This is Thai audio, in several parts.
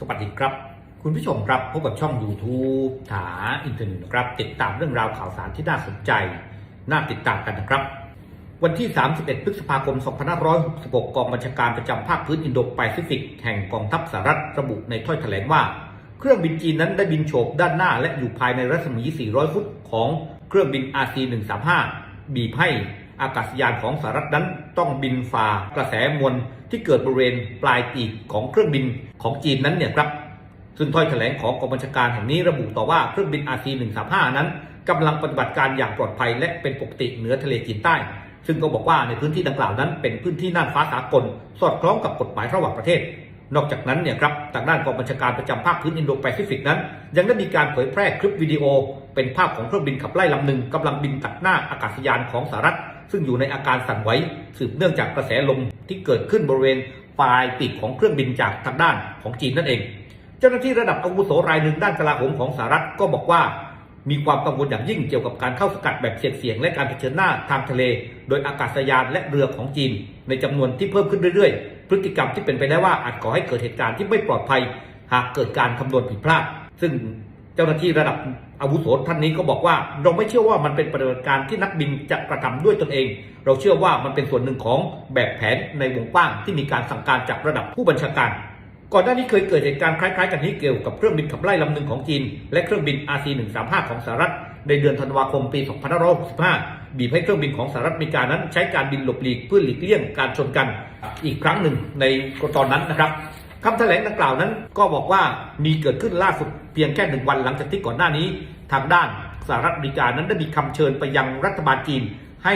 สปฏิครับ คุณผู้ชมครับพบกับช่อง YouTube ถาอินเทอร์เน็ตครับ ติดตามเรื่องราวข่าวสารที่น่าสนใจ น่าติดตามกันนะครับ วันที่ 31 พฤษภาคม 2566 กองบัญชาการประจำภาคพื้นอินโดแปซิฟิกแห่งกองทัพสหรัฐระบุในถ้อยแถลงว่า เครื่องบินจีนนั้นได้บินโฉบด้านหน้าและอยู่ภายในรัศมี 400 ฟุตของเครื่องบิน RC-135 บีบให้ อากาศยานของสหรัฐนั้นต้องบินฝ่ากระแสมวลที่เกิดบริเวณปลายปีกของเครื่องบินของจีนนั้นเนี่ยครับ ซึ่งถ้อยแถลงของกองบัญชาการแห่งนี้ระบุต่อว่าเครื่องบิน RC-135 นั้นกำลังปฏิบัติการอย่างปลอดภัยและเป็นปกติเหนือทะเลจีนใต้ ซึ่งก็บอกว่าในพื้นที่ดังกล่าวนั้นเป็นพื้นที่น่านฟ้าสากล สอดคล้องกับกฎหมายระหว่างประเทศ นอกจากนั้นเนี่ยครับทางด้านกองบัญชาการประจำภาคพื้นอินโดแปซิฟิกนั้น ยังได้มีการเผยแพร่คลิปวิดีโอ เป็นภาพของเครื่องบินขับไล่ลำหนึ่งกำลังบินตัดหน้าอากาศยานของสหรัฐ ซึ่งอยู่ในอาการสั่นไหวสืบเนื่องจากกระแสลมที่เกิดขึ้นบริเวณปลายปีกของเครื่องบินจากทางด้านของจีนนั่นเอง เจ้าหน้าที่ระดับอาวุโสรายหนึ่งด้านกลาโหมของสหรัฐก็บอกว่า มีความกังวลอย่างยิ่งเกี่ยวกับการเข้าสกัดแบบเฉียดเสียงและการเผชิญหน้าทางทะเล โดยอากาศยานและเรือของจีน ในจำนวนที่เพิ่มขึ้นเรื่อยๆ พฤติกรรมที่เป็นไปได้ว่าอาจก่อให้เกิดเหตุการณ์ที่ไม่ปลอดภัย หากเกิดการคำนวณผิดพลาด ซึ่งเจ้าหน้าที่ระดับ อาวุโสท่านนี้ก็บอกว่าเราไม่เชื่อว่ามันเป็นปฏิบัติการที่นักบินจะกระทำด้วยตนเอง เราเชื่อว่ามันเป็นส่วนหนึ่งของแบบแผนในวงกว้างที่มีการสั่งการจากระดับผู้บัญชาการก่อนหน้านี้เคยเกิดเหตุการณ์คล้ายๆ กันนี้เกี่ยวกับเครื่องบินขับไล่ลำหนึ่งของจีน และเครื่องบิน RC-135 ของสหรัฐ ในเดือนธันวาคมปี 2565 บีบให้เครื่องบินของสหรัฐอเมริกานั้น ใช้การบินหลบหลีกเพื่อหลีกเลี่ยงการชนกัน อีกครั้งหนึ่งในตอนนั้นนะครับ คำแถลงดังกล่าวนั้น ก็บอกว่ามีเกิดขึ้นล่าสุดเพียงแค่หนึ่งวันหลังจากที่ก่อนหน้านี้ ทางด้านสหรัฐอเมริกานั้นได้มีคำเชิญไปยังรัฐบาลจีน ให้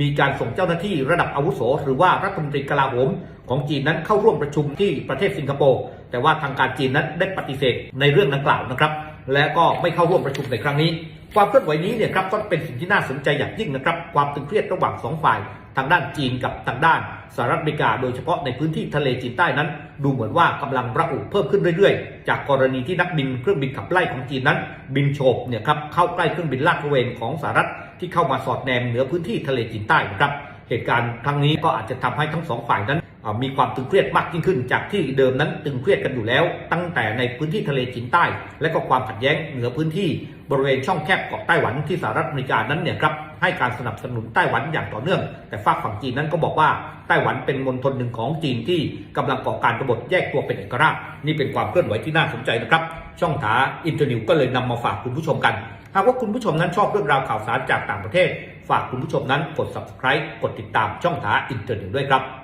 มีการส่งเจ้าหน้าที่ระดับอาวุโส หรือว่ารัฐมนตรีกลาโหมของจีนนั้นเข้าร่วมประชุมที่ประเทศสิงคโปร์แต่ว่าทางการจีนนั้นได้ปฏิเสธในเรื่องดังกล่าวนะครับ และก็ไม่เข้าร่วมประชุมในครั้งนี้ ความเคลื่อนไหวนี้เนี่ยครับก็เป็นสิ่งที่น่าสนใจอย่างยิ่งนะครับ ความตึงเครียดระหว่างสองฝ่าย ทางด้านจีนกับทางด้านสหรัฐอเมริกา โดยเฉพาะในพื้นที่ทะเลจีนใต้นั้น ดูเหมือนว่ากำลังระอุเพิ่มขึ้นเรื่อยๆ จากกรณีที่นักบินเครื่องบินขับไล่ของจีนนั้น บินโฉบเนี่ยครับเข้าใกล้เครื่องบินลาดตระเวนของสหรัฐที่เข้ามาสอดแนมเหนือพื้นที่ทะเลจีนใต้นะครับเหตุการณ์ครั้งนี้ก็อาจจะทำให้ทั้งสองฝ่ายนั้นมีความตึงเครียดมากยิ่งขึ้น จากที่เดิมนั้นตึงเครียดกันอยู่แล้ว ตั้งแต่ในพื้นที่ทะเลจีนใต้ และก็ความขัดแย้งเหนือพื้นที่บริเวณช่องแคบเกาะไต้หวันที่สหรัฐอเมริกานั้นเนี่ยครับ ให้การสนับสนุนไต้หวันอย่างต่อเนื่อง แต่ฝากฝั่งจีนนั้นก็บอกว่าไต้หวันเป็นมณฑลหนึ่งของจีนที่กำลังก่อการกบฏแยกตัวเป็นเอกราชนี่เป็นความเคลื่อนไหวที่น่าสนใจนะครับ ช่องถาอินเทอร์นิวก็เลยนำมาฝากคุณผู้ชมกัน หากว่าคุณผู้ชมนั้นชอบเรื่องราวข่าวสารจากต่างประเทศ ฝากคุณผู้ชมนั้นกด subscribe กดติดตามช่องถาอินเทอร์นิวด้วยครับ